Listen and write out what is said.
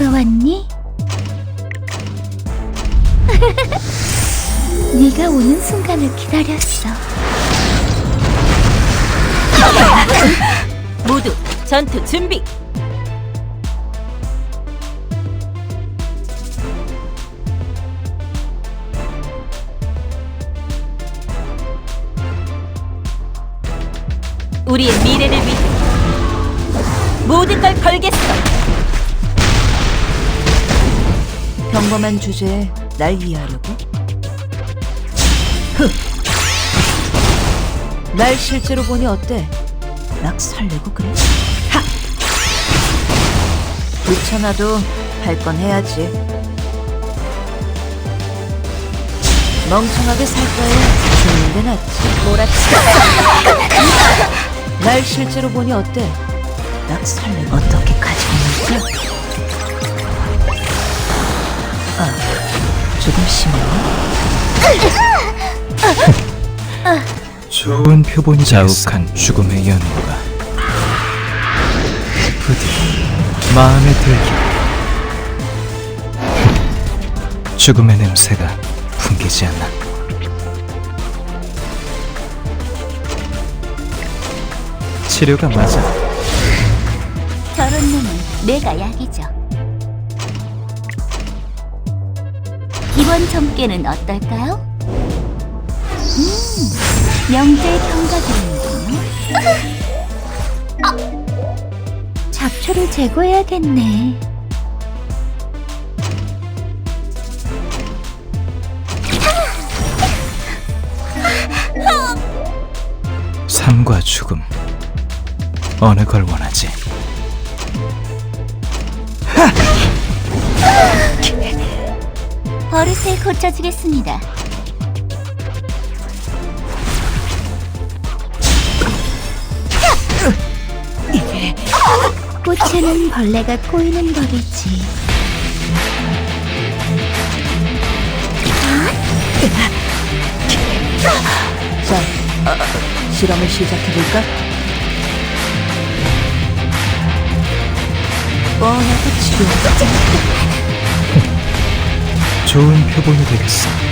왔니? 네가 오는 순간을 기다렸어. 모두 전투 준비. 우리의 미래를 위해 모든 걸 걸겠어. 평범한 주제에 날 이해하려고? 흥! 날 실제로 보니 어때? 막 설레고 그래? 하! 귀찮아도 할 건 해야지. 멍청하게 살 거에 죽는 게 낫지. 몰아치고 날 실제로 보니 어때? 막 설레고 어떻게 있는 심해. 좋은 표본이 자욱한 죽음의 연구가 부디 마음에 들게 죽음의 냄새가 풍기지 않나 치료가 맞아 저런 놈은 내가 약이죠. 이번 점괘는 어떨까요? 음, 명제에 경과되는군요. 아! 잡초를 제거해야겠네. 삶과 죽음 어느 걸 원하지 버릇을 고쳐주겠습니다. 꽃에는 벌레가 꼬이는 법이지. 자, 어, 어, 실험을 시작해볼까? 뻔하고 치료. 좋은 표본이 되겠어